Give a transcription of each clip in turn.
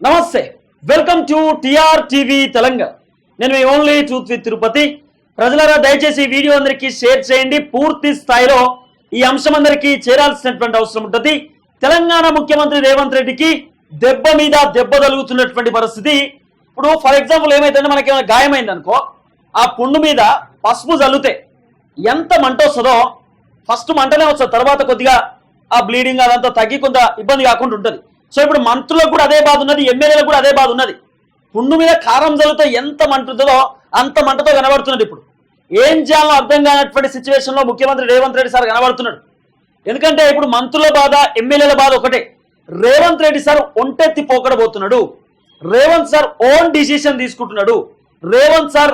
నమస్తే welcome to T R TV Telangana. నేను మీ ఓన్లీ ట్రూత్ విత్ తిరుపతి. ప్రజలరా దయచేసి ఈ వీడియో అందరికీ షేర్ చేయండి. పూర్తి స్థాయిలో ఈ అంశం అందరికీ చేరాల్సినటువంటి అవసరం ఉంటుంది. తెలంగాణ ముఖ్యమంత్రి రేవంత్ రెడ్డికి దెబ్బ మీద దెబ్బ తగులుతున్నటువంటి పరిస్థితి. ఇప్పుడు ఫర్ ఎగ్జాంపుల్ ఏమైతుందంటే మనకి ఏమైనా గాయమైంది అనుకో ఆ పుండు మీద పసుపు చల్లుతే ఎంత మంట వస్తుందో ఫస్ట్ మంటనే వస్తుంది. తర్వాత కొద్దిగా ఆ బ్లీడింగ్ అదంతా తగ్గి కొంత ఇబ్బంది కాకుండా ఉంటుంది. సో ఇప్పుడు మంత్రులకు కూడా అదే బాధ ఉన్నది ఎమ్మెల్యేలకు కూడా అదే బాధ ఉన్నది. పుండు మీద కారం చల్లితే ఎంత మంటుతుందో అంత మంటతో కనబడుతున్నది ఇప్పుడు. ఏం చేయాలో అర్థం కానటువంటి సిచ్యువేషన్లో ముఖ్యమంత్రి రేవంత్ రెడ్డి సార్ కనబడుతున్నాడు ఎందుకంటే ఇప్పుడు మంత్రుల బాధ ఎమ్మెల్యేల బాధ ఒకటే. రేవంత్ రెడ్డి సార్ ఒంటెత్తి పోకడబోతున్నాడు. రేవంత్ సార్ ఓన్ డిసిషన్ తీసుకుంటున్నాడు. రేవంత్ సార్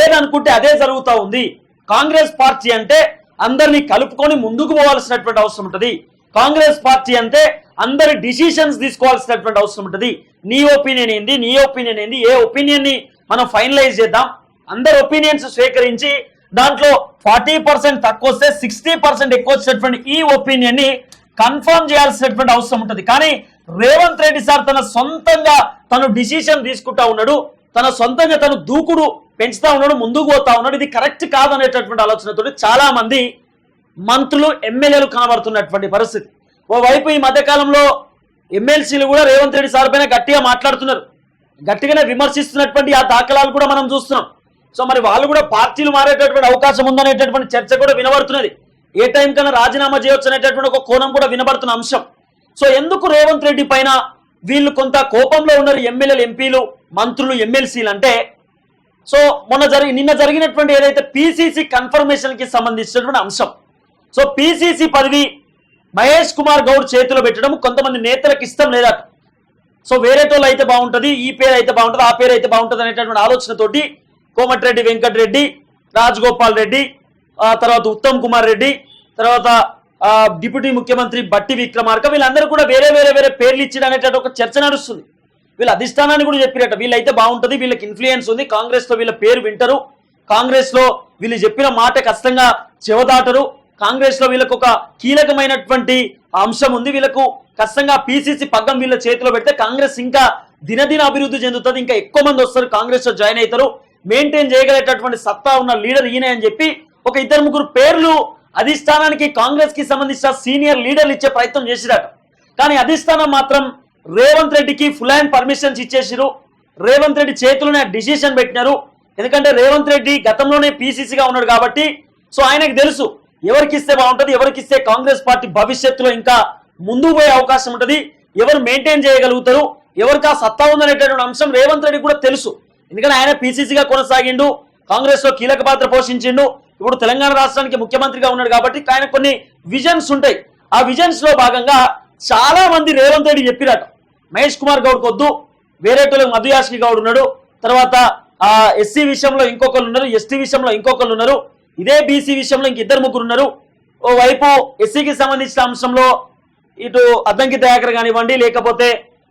ఏదనుకుంటే అదే జరుగుతూ ఉంది. కాంగ్రెస్ పార్టీ అంటే అందరినీ కలుపుకొని ముందుకు పోవాల్సినటువంటి అవసరం ఉంటుంది. కాంగ్రెస్ పార్టీ అంటే అందరి డిసిషన్స్ తీసుకోవాల్సినటువంటి అవసరం ఉంటుంది. నీ ఒపీనియన్ ఏంది నీ ఒపీనియన్ ఏంది ఏ ఒపీనియన్ని మనం ఫైనలైజ్ చేద్దాం. అందరి ఒపీనియన్స్ స్వీకరించి దాంట్లో ఫార్టీ పర్సెంట్ తక్కువ వస్తే సిక్స్టీ పర్సెంట్ ఎక్కువ వచ్చినటువంటి ఈ ఒపీనియన్ని కన్ఫర్మ్ చేయాల్సినటువంటి అవసరం ఉంటుంది. కానీ రేవంత్ రెడ్డి సార్ తన సొంతంగా తను డిసిషన్ తీసుకుంటా ఉన్నాడు. తన సొంతంగా తను దూకుడు పెంచుతా ఉన్నాడు ముందుకు పోతా ఉన్నాడు. ఇది కరెక్ట్ కాదనేటటువంటి ఆలోచనతో చాలా మంది మంత్రులు ఎమ్మెల్యేలు కనబడుతున్నటువంటి పరిస్థితి. ఓవైపు ఈ మధ్యకాలంలో ఎమ్మెల్సీలు కూడా రేవంత్ రెడ్డి సార్ పైన గట్టిగా మాట్లాడుతున్నారు. గట్టిగానే విమర్శిస్తున్నటువంటి ఆ దాఖలాలు కూడా మనం చూస్తున్నాం. సో మరి వాళ్ళు కూడా పార్టీలు మారేటటువంటి అవకాశం ఉందనేటటువంటి చర్చ కూడా వినబడుతున్నది. ఏ టైం కన్నా రాజీనామా చేయొచ్చు అనేటటువంటి ఒక కోణం కూడా వినబడుతున్న అంశం. సో ఎందుకు రేవంత్ రెడ్డి పైన వీళ్ళు కొంత కోపంలో ఉన్నారు ఎమ్మెల్యేలు ఎంపీలు మంత్రులు ఎమ్మెల్సీలు అంటే? సో మొన్న జరిగి నిన్న జరిగినటువంటి ఏదైతే పీసీసీ కన్ఫర్మేషన్కి సంబంధించినటువంటి అంశం. సో పిసిసి పదవి మహేష్ కుమార్ గౌడ్ చేతిలో పెట్టడం కొంతమంది నేతలకు ఇష్టం లేదా? సో వేరేటోళ్ళు అయితే బాగుంటుంది ఈ పేరు అయితే బాగుంటుంది ఆ పేరు అయితే బాగుంటుంది అనేటటువంటి ఆలోచనతోటి కోమటిరెడ్డి వెంకటరెడ్డి రాజగోపాల్ రెడ్డి తర్వాత ఉత్తమ్ కుమార్ రెడ్డి తర్వాత డిప్యూటీ ముఖ్యమంత్రి బట్టి విక్రమార్క వీళ్ళందరూ కూడా వేరే వేరే వేరే పేర్లు ఇచ్చిన అనేటటువంటి ఒక చర్చ నడుస్తుంది. వీళ్ళ అధిష్టానాన్ని కూడా చెప్పినట్ట వీళ్ళైతే బాగుంటుంది వీళ్ళకి ఇన్ఫ్లుయెన్స్ ఉంది కాంగ్రెస్లో వీళ్ళ పేరు వింటారు కాంగ్రెస్లో వీళ్ళు చెప్పిన మాట ఖచ్చితంగా చెవదాటరు కాంగ్రెస్లో వీళ్ళకు ఒక కీలకమైనటువంటి అంశం ఉంది. వీళ్ళకు ఖచ్చితంగా పిసిసి పగ్గం వీళ్ళ చేతిలో పెడితే కాంగ్రెస్ ఇంకా దినదిన అభివృద్ధి చెందుతుంది. ఇంకా ఎక్కువ మంది వస్తారు కాంగ్రెస్లో జాయిన్ అవుతారు. మెయింటైన్ చేయగలిగేటటువంటి సత్తా ఉన్న లీడర్ ఈయన అని చెప్పి ఒక ఇద్దరు ముగ్గురు పేర్లు అధిష్టానానికి కాంగ్రెస్కి సంబంధించిన సీనియర్ లీడర్లు ఇచ్చే ప్రయత్నం చేసిరట. కానీ అధిష్టానం మాత్రం రేవంత్ రెడ్డికి ఫుల్ అండ్ పర్మిషన్స్ ఇచ్చేసిరు రేవంత్ రెడ్డి చేతిలోనే డిసిషన్ పెట్టినారు. ఎందుకంటే రేవంత్ రెడ్డి గతంలోనే పీసీసీగా ఉన్నాడు కాబట్టి సో ఆయనకు తెలుసు ఎవరికి ఇస్తే బాగుంటుంది ఎవరికి ఇస్తే కాంగ్రెస్ పార్టీ భవిష్యత్తులో ఇంకా ముందుకు పోయే అవకాశం ఉంటుంది ఎవరు మెయింటైన్ చేయగలుగుతారు ఎవరికి ఆ సత్తా ఉందనేటటువంటి అంశం రేవంత్ రెడ్డి కూడా తెలుసు. ఎందుకంటే ఆయన పీసీసీగా కొనసాగిండు కాంగ్రెస్లో కీలక పాత్ర పోషించిండు ఇప్పుడు తెలంగాణ రాష్ట్రానికి ముఖ్యమంత్రిగా ఉన్నాడు కాబట్టి ఆయన కొన్ని విజన్స్ ఉంటాయి. ఆ విజన్స్లో భాగంగా చాలా మంది రేవంత్ రెడ్డి చెప్పిరట. మహేష్ కుమార్ గౌడ్ కొద్దు వేరేటోళ్ళకి మధు యాష్కి గౌడ్ ఉన్నాడు తర్వాత ఆ ఎస్సీ విషయంలో ఇంకొకరు ఉన్నారు ఎస్టీ విషయంలో ఇంకొకరు ఉన్నారు ఇదే బీసీ విషయంలో ఇంక ఇద్దరు ముగ్గురు ఉన్నారు. ఓ వైపు ఎస్సీకి సంబంధించిన అంశంలో ఇటు అద్దంకి దయాకర్ కానివ్వండి లేకపోతే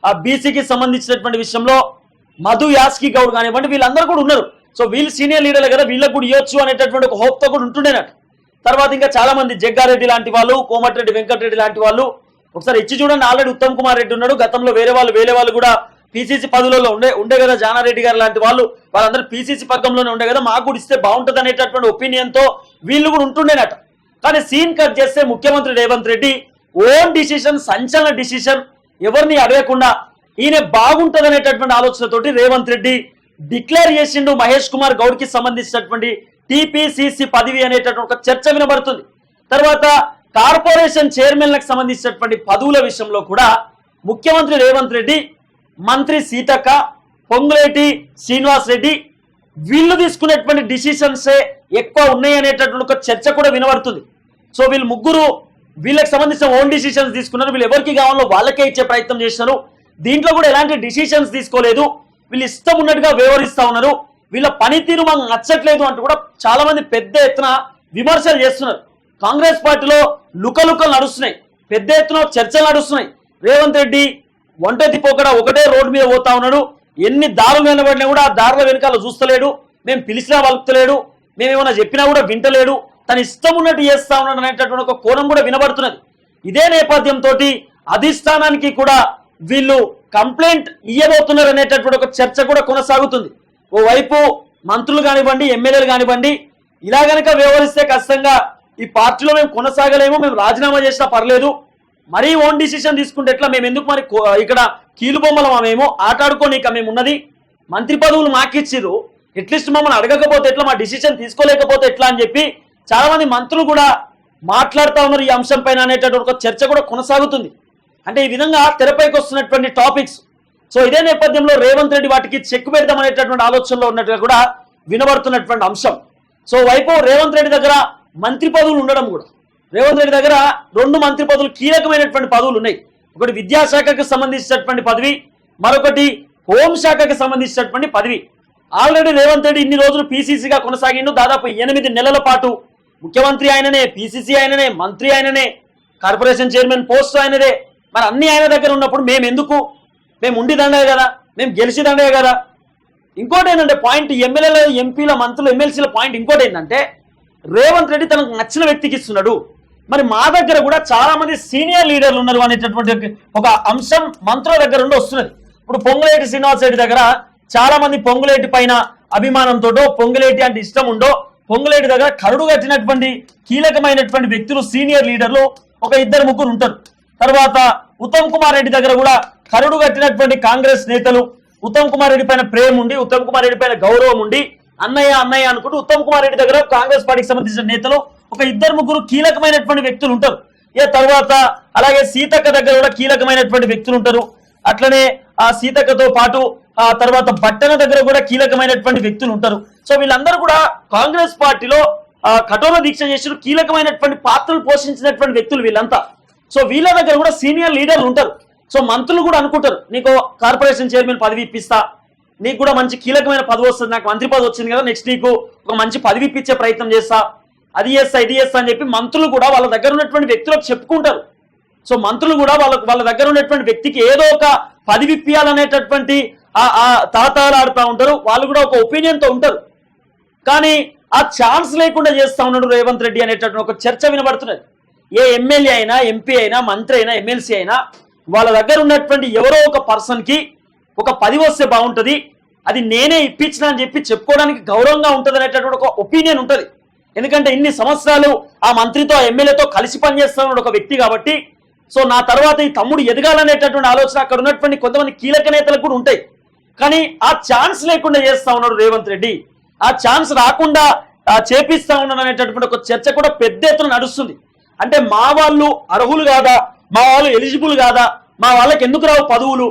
ఆ బీసీకి సంబంధించినటువంటి విషయంలో మధు యాస్కి గౌడ్ కానివ్వండి వీళ్ళందరూ కూడా ఉన్నారు. సో వీళ్ళు సీనియర్ లీడర్లు కదా వీళ్ళకు కూడా ఇవ్వచ్చు అనేటటువంటి ఒక హోప్తో కూడా ఉంటుండేనట్టు తర్వాత ఇంకా చాలా మంది జగ్గారెడ్డి లాంటి వాళ్ళు కోమటిరెడ్డి వెంకటరెడ్డి లాంటి వాళ్ళు. ఒకసారి ఇచ్చి చూడండి ఆల్రెడీ ఉత్తమ్ కుమార్ రెడ్డి ఉన్నాడు. గతంలో వేరే వాళ్ళు వేరే వాళ్ళు కూడా పీసీసీ పదవులలో ఉండే ఉండే కదా జానారెడ్డి గారు లాంటి వాళ్ళు వాళ్ళందరూ పీసీసీ పగ్గంలోనే ఉండే కదా మాకు కూడా ఇస్తే బాగుంటుంది అనేటటువంటి ఒపీనియన్తో వీళ్ళు కూడా ఉంటుండేనట. కానీ సీన్ కట్ చేస్తే ముఖ్యమంత్రి రేవంత్ రెడ్డి ఓన్ డిసిషన్ సంచలన డిసిషన్ ఎవరిని అడగకుండా ఈయన బాగుంటుంది అనేటటువంటి ఆలోచనతోటి రేవంత్ రెడ్డి డిక్లేర్ చేసిండు మహేష్ కుమార్ గౌడ్కి సంబంధించినటువంటి టిపిసిసి పదవి అనేటటువంటి ఒక చర్చ వినబడుతుంది. తర్వాత కార్పొరేషన్ చైర్మన్లకు సంబంధించినటువంటి పదవుల విషయంలో కూడా ముఖ్యమంత్రి రేవంత్ రెడ్డి మంత్రి సీతక్క పొంగులేటి శ్రీనివాస్ రెడ్డి వీళ్ళు తీసుకునేటువంటి డిసిషన్సే ఎక్కువ ఉన్నాయి అనేటటువంటి ఒక చర్చ కూడా వినబడుతుంది. సో వీళ్ళు ముగ్గురు వీళ్ళకి సంబంధించిన ఓన్ డిసిషన్స్ తీసుకున్నారు. వీళ్ళు ఎవరికి కావాలో వాళ్ళకే ఇచ్చే ప్రయత్నం చేస్తున్నారు. దీంట్లో కూడా ఎలాంటి డిసిషన్స్ తీసుకోలేదు. వీళ్ళు ఇష్టం ఉన్నట్టుగా వ్యవహరిస్తూ ఉన్నారు. వీళ్ళ పనితీరు మాకు నచ్చట్లేదు అంటూ కూడా చాలా మంది పెద్ద ఎత్తున విమర్శలు చేస్తున్నారు. కాంగ్రెస్ పార్టీలో లుకలుకలు నడుస్తున్నాయి. పెద్ద ఎత్తున చర్చలు నడుస్తున్నాయి. రేవంత్ రెడ్డి ఒంటెత్తి పోకడ ఒకటే రోడ్డు మీద పోతా ఉన్నాడు. ఎన్ని దారులు వెనబడినా కూడా ఆ దారుల వెనకాల చూస్తలేడు. మేము పిలిచినా వలుపుతలేడు మేము ఏమైనా చెప్పినా కూడా వింటలేడు. తన ఇష్టం ఉన్నట్టు చేస్తా ఉన్నాడు అనేటటువంటి ఒక కోణం కూడా వినబడుతున్నది. ఇదే నేపథ్యంతో అధిష్టానానికి కూడా వీళ్ళు కంప్లైంట్ ఇయ్యబోతున్నారు అనేటటువంటి ఒక చర్చ కూడా కొనసాగుతుంది. ఓవైపు మంత్రులు కానివ్వండి ఎమ్మెల్యేలు కానివ్వండి ఇలా గనక వ్యవహరిస్తే ఖచ్చితంగా ఈ పార్టీలో మేము కొనసాగలేము మేము రాజీనామా చేసినా పర్లేదు. మరీ ఓన్ డిసిషన్ తీసుకుంటే ఎట్లా? మేము ఎందుకు మరి ఇక్కడ కీలుబొమ్మలం మేము ఆటాడుకోనిక మేము ఉన్నది? మంత్రి పదవులు మాకిచ్చిరు ఎట్లీస్ట్ మమ్మల్ని అడగకపోతే ఎట్లా? మా డిసిషన్ తీసుకోలేకపోతే ఎట్లా అని చెప్పి చాలా మంది మంత్రులు కూడా మాట్లాడుతూ ఉన్నారు ఈ అంశం పైన అనేటటువంటి ఒక చర్చ కూడా కొనసాగుతుంది. అంటే ఈ విధంగా తెరపైకి వస్తున్నటువంటి టాపిక్స్ సో ఇదే నేపథ్యంలో రేవంత్ రెడ్డి వాటికి చెక్ పెడదాం అనేటటువంటి ఆలోచనలో ఉన్నట్టుగా కూడా వినబడుతున్నటువంటి అంశం. సో వైపు రేవంత్ రెడ్డి దగ్గర మంత్రి పదవులు ఉండడం కూడా. రేవంత్ రెడ్డి దగ్గర రెండు మంత్రి పదవులు కీలకమైనటువంటి పదవులు ఉన్నాయి. ఒకటి విద్యాశాఖకు సంబంధించినటువంటి పదవి మరొకటి హోంశాఖకు సంబంధించినటువంటి పదవి. ఆల్రెడీ రేవంత్ రెడ్డి ఇన్ని రోజులు పీసీసీగా కొనసాగిండు. దాదాపు ఎనిమిది నెలల పాటు ముఖ్యమంత్రి ఆయననే పీసీసీ ఆయననే మంత్రి ఆయననే కార్పొరేషన్ చైర్మన్ పోస్ట్ ఆయనదే. మరి అన్ని ఆయన దగ్గర ఉన్నప్పుడు మేము ఎందుకు మేము ఉండి దండే కదా? మేము గెలిచి దండే కదా? ఇంకోటి ఏంటంటే పాయింట్ ఎమ్మెల్యేల ఎంపీల మంత్రులు ఎమ్మెల్సీల పాయింట్ ఇంకోటి ఏంటంటే రేవంత్ రెడ్డి తనకు నచ్చిన వ్యక్తికి ఇస్తున్నాడు. మరి మా దగ్గర కూడా చాలా మంది సీనియర్ లీడర్లు ఉన్నారు అనేటటువంటి ఒక అంశం మంత్రుల దగ్గర నుండి వస్తున్నది. ఇప్పుడు పొంగులేటి శ్రీనివాస్ రెడ్డి దగ్గర చాలా మంది పొంగులేటి పైన అభిమానంతోటో పొంగులేటి అంటే ఇష్టం ఉండో పొంగులేటి దగ్గర కరుడు కట్టినటువంటి కీలకమైనటువంటి వ్యక్తులు సీనియర్ లీడర్లు ఒక ఇద్దరు ముగ్గురు ఉంటారు. తర్వాత ఉత్తమ్ కుమార్ రెడ్డి దగ్గర కూడా కరుడు కట్టినటువంటి కాంగ్రెస్ నేతలు ఉత్తమ్ కుమార్ రెడ్డి పైన ప్రేమ ఉండి ఉత్తమ్ కుమార్ రెడ్డి పైన గౌరవం ఉండి అన్నయ్య అన్నయ్య అనుకుంటూ ఉత్తమ్ కుమార్ రెడ్డి దగ్గర కాంగ్రెస్ పార్టీకి సంబంధించిన నేతలు ఒక ఇద్దరు ముగ్గురు కీలకమైనటువంటి వ్యక్తులు ఉంటారు. ఏ తర్వాత అలాగే సీతక్క దగ్గర కూడా కీలకమైనటువంటి వ్యక్తులు ఉంటారు. అట్లనే ఆ సీతక్కతో పాటు ఆ తర్వాత బట్టన దగ్గర కూడా కీలకమైనటువంటి వ్యక్తులు ఉంటారు. సో వీళ్ళందరూ కూడా కాంగ్రెస్ పార్టీలో కఠోర దీక్ష చేసిన కీలకమైనటువంటి పాత్రలు పోషించినటువంటి వ్యక్తులు వీళ్ళంతా. సో వీళ్ళ దగ్గర కూడా సీనియర్ లీడర్లు ఉంటారు. సో మంత్రులు కూడా అనుకుంటారు. నీకు కార్పొరేషన్ చైర్మన్ పదవి ఇప్పిస్తా. నీకు కూడా మంచి కీలకమైన పదవి వస్తుంది. నాకు మంత్రి పదవి వచ్చింది కదా నెక్స్ట్ నీకు ఒక మంచి పదవి ఇప్పించే ప్రయత్నం చేస్తా. అది చేస్తా ఇది చేస్తా అని చెప్పి మంత్రులు కూడా వాళ్ళ దగ్గర ఉన్నటువంటి వ్యక్తులకు చెప్పుకుంటారు. సో మంత్రులు కూడా వాళ్ళ వాళ్ళ దగ్గర ఉన్నటువంటి వ్యక్తికి ఏదో ఒక పదవి ఇప్పియాలనేటటువంటి ఆ ఆ ఉంటారు. వాళ్ళు కూడా ఒక ఒపీనియన్తో ఉంటారు. కానీ ఆ ఛాన్స్ లేకుండా చేస్తా ఉన్నాడు రేవంత్ రెడ్డి అనేటటువంటి ఒక చర్చ వినబడుతున్నది. ఏ ఎమ్మెల్యే అయినా ఎంపీ అయినా మంత్రి అయినా ఎమ్మెల్సీ అయినా వాళ్ళ దగ్గర ఉన్నటువంటి ఎవరో ఒక పర్సన్కి ఒక పది వస్తే బాగుంటుంది. అది నేనే ఇప్పించిన అని చెప్పి చెప్పుకోవడానికి గౌరవంగా ఉంటుంది అనేటటువంటి ఒక ఒపీనియన్ ఉంటుంది. ఎందుకంటే ఇన్ని సంవత్సరాలు ఆ మంత్రితో ఎమ్మెల్యేతో కలిసి పనిచేస్తున్న ఒక వ్యక్తి కాబట్టి సో నా తర్వాత ఈ తమ్ముడు ఎదగాలనేటటువంటి ఆలోచన అక్కడ ఉన్నటువంటి కొంతమంది కీలక నేతలకు కూడా ఉంటాయి. కానీ ఆ ఛాన్స్ లేకుండా చేస్తా ఉన్నాడు రేవంత్ రెడ్డి. ఆ ఛాన్స్ రాకుండా చేపిస్తా ఉన్నాడు అనేటటువంటి ఒక చర్చ కూడా పెద్ద ఎత్తున నడుస్తుంది. అంటే మా వాళ్ళు అర్హులు కాదా? మా వాళ్ళు ఎలిజిబుల్ కాదా? మా వాళ్ళకి ఎందుకు రావు పదవులు?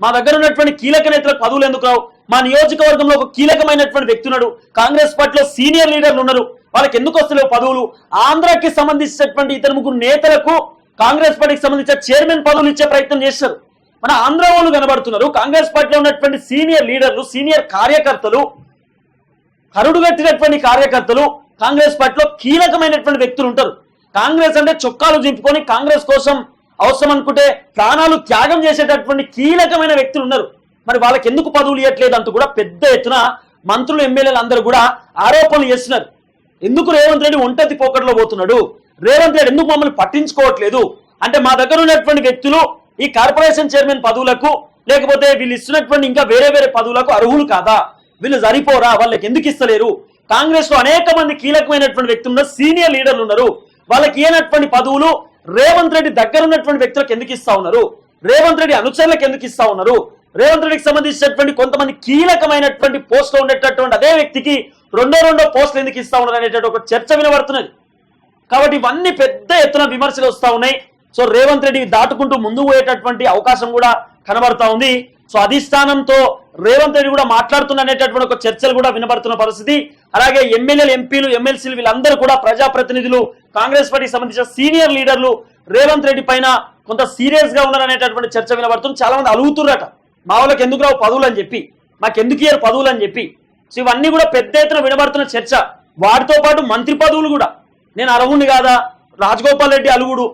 మా దగ్గర ఉన్నటువంటి కీలక నేతలకు పదవులు ఎందుకు రావు? మా నియోజకవర్గంలో ఒక కీలకమైనటువంటి వ్యక్తి ఉన్నాడు. కాంగ్రెస్ పార్టీలో సీనియర్ లీడర్లు ఉన్నారు. వాళ్ళకి ఎందుకు వస్తలేవు పదవులు? ఆంధ్రాకి సంబంధించినటువంటి ఇతర ముగ్గురు నేతలకు కాంగ్రెస్ పార్టీకి సంబంధించిన చైర్మన్ పదవులు ఇచ్చే ప్రయత్నం చేశారు. మన ఆంధ్ర వాళ్ళు కనబడుతున్నారు. కాంగ్రెస్ పార్టీలో ఉన్నటువంటి సీనియర్ లీడర్లు సీనియర్ కార్యకర్తలు కరుడుగట్టినటువంటి కార్యకర్తలు కాంగ్రెస్ పార్టీలో కీలకమైనటువంటి వ్యక్తులు ఉంటారు. కాంగ్రెస్ అంటే చొక్కాలు దింపుకొని కాంగ్రెస్ కోసం అవసరం అనుకుంటే ప్రాణాలు త్యాగం చేసేటటువంటి కీలకమైన వ్యక్తులు ఉన్నారు. మరి వాళ్ళకి ఎందుకు పదవులు ఇవ్వట్లేదు అంటూ కూడా పెద్ద ఎత్తున మంత్రులు ఎమ్మెల్యేలు అందరూ కూడా ఆరోపణలు చేస్తున్నారు. ఎందుకు రేవంత్ రెడ్డి ఒంటరి పోకట్లో పోతున్నాడు? రేవంత్ రెడ్డి ఎందుకు మమ్మల్ని పట్టించుకోవట్లేదు? అంటే మా దగ్గర ఉన్నటువంటి వ్యక్తులు ఈ కార్పొరేషన్ చైర్మన్ పదవులకు లేకపోతే వీళ్ళు ఇస్తున్నటువంటి ఇంకా వేరే వేరే పదవులకు అర్హులు కాదా? వీళ్ళు సరిపోరా? వాళ్ళకి ఎందుకు ఇస్తలేరు? కాంగ్రెస్లో అనేక మంది కీలకమైనటువంటి వ్యక్తులు ఉన్నారు సీనియర్ లీడర్లు ఉన్నారు. వాళ్ళకి ఏనటువంటి పదవులు రేవంత్ రెడ్డి దగ్గర ఉన్నటువంటి వ్యక్తులకు ఎందుకు ఇస్తా ఉన్నారు? రేవంత్ రెడ్డి అనుచరులకు ఎందుకు ఇస్తా ఉన్నారు? రేవంత్ రెడ్డికి సంబంధించినటువంటి కొంతమంది కీలకమైనటువంటి పోస్ట్లో ఉండేటటువంటి అదే వ్యక్తికి రెండో రెండో పోస్టులు ఎందుకు ఇస్తా ఉన్నారు అనేటువంటి ఒక చర్చ వినబడుతున్నది. కాబట్టి ఇవన్నీ పెద్ద ఎత్తున విమర్శలు వస్తా ఉన్నాయి. సో రేవంత్ రెడ్డి దాటుకుంటూ ముందుకు పోయేటటువంటి అవకాశం కూడా కనబడతా ఉంది. సో అధిష్టానంతో రేవంత్ రెడ్డి కూడా మాట్లాడుతున్న అనేటటువంటి ఒక చర్చలు కూడా వినబడుతున్న పరిస్థితి. అలాగే ఎమ్మెల్యేలు ఎంపీలు ఎమ్మెల్సీలు వీళ్ళందరూ కూడా ప్రజాప్రతినిధులు కాంగ్రెస్ పార్టీకి సంబంధించిన సీనియర్ లీడర్లు రేవంత్ రెడ్డి పైన కొంత సీరియస్గా ఉన్నారనేటటువంటి చర్చ వినబడుతుంది. చాలా మంది అలుగుతుర్రట. మా వాళ్ళకి ఎందుకు రావు పదవులు అని చెప్పి? మాకెందుకు ఇయ్యారు పదవులు అని చెప్పి? సో ఇవన్నీ కూడా పెద్ద ఎత్తున వినబడుతున్న చర్చ. వాటితో పాటు మంత్రి పదవులు కూడా. నేను అర్హుణ్ణి కాదా? రాజగోపాల్ రెడ్డి అలుగుడు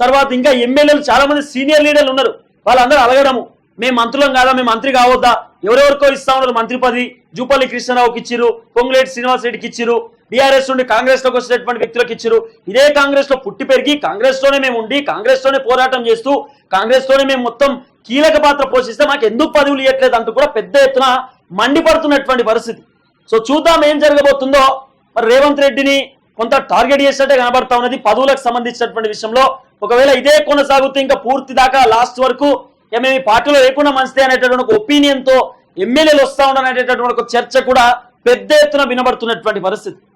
తర్వాత ఇంకా ఎమ్మెల్యేలు చాలా మంది సీనియర్ లీడర్లు ఉన్నారు. వాళ్ళందరూ అలగడము. మేము మంత్రులం కాదా? మేము మంత్రి కావద్దా? ఎవరెవరికో ఇస్తా ఉన్నారు మంత్రి పది జూపల్లి కృష్ణారావుకి ఇచ్చిరు పొంగులేటి శ్రీనివాస్ రెడ్డికి ఇచ్చిరు బీఆర్ఎస్ నుండి కాంగ్రెస్లోకి వచ్చినటువంటి వ్యక్తులకు ఇచ్చిరు ఇదే కాంగ్రెస్లో పుట్టి పెరిగి కాంగ్రెస్లోనే మేము ఉండి కాంగ్రెస్లోనే పోరాటం చేస్తూ కాంగ్రెస్లోనే మేము మొత్తం కీలక పాత్ర పోషిస్తే మాకు ఎందుకు పదవులు ఇవ్వట్లేదు అంటూ కూడా పెద్ద ఎత్తున మండిపడుతున్నటువంటి పరిస్థితి. సో చూద్దాం ఏం జరగబోతుందో. మరి రేవంత్ రెడ్డిని కొంత టార్గెట్ చేసినట్టే కనబడతా ఉన్నది. పదవులకు సంబంధించినటువంటి విషయంలో ఒకవేళ ఇదే కొనసాగుతూ ఇంకా పూర్తి దాకా లాస్ట్ వరకు మేము ఈ పార్టీలో లేకుండా మంచిదే అనేటటువంటి ఒక ఒపీనియన్తో ఎమ్మెల్యేలు వస్తా ఉండనేటటువంటి ఒక చర్చ కూడా పెద్ద ఎత్తున వినబడుతున్నటువంటి పరిస్థితి.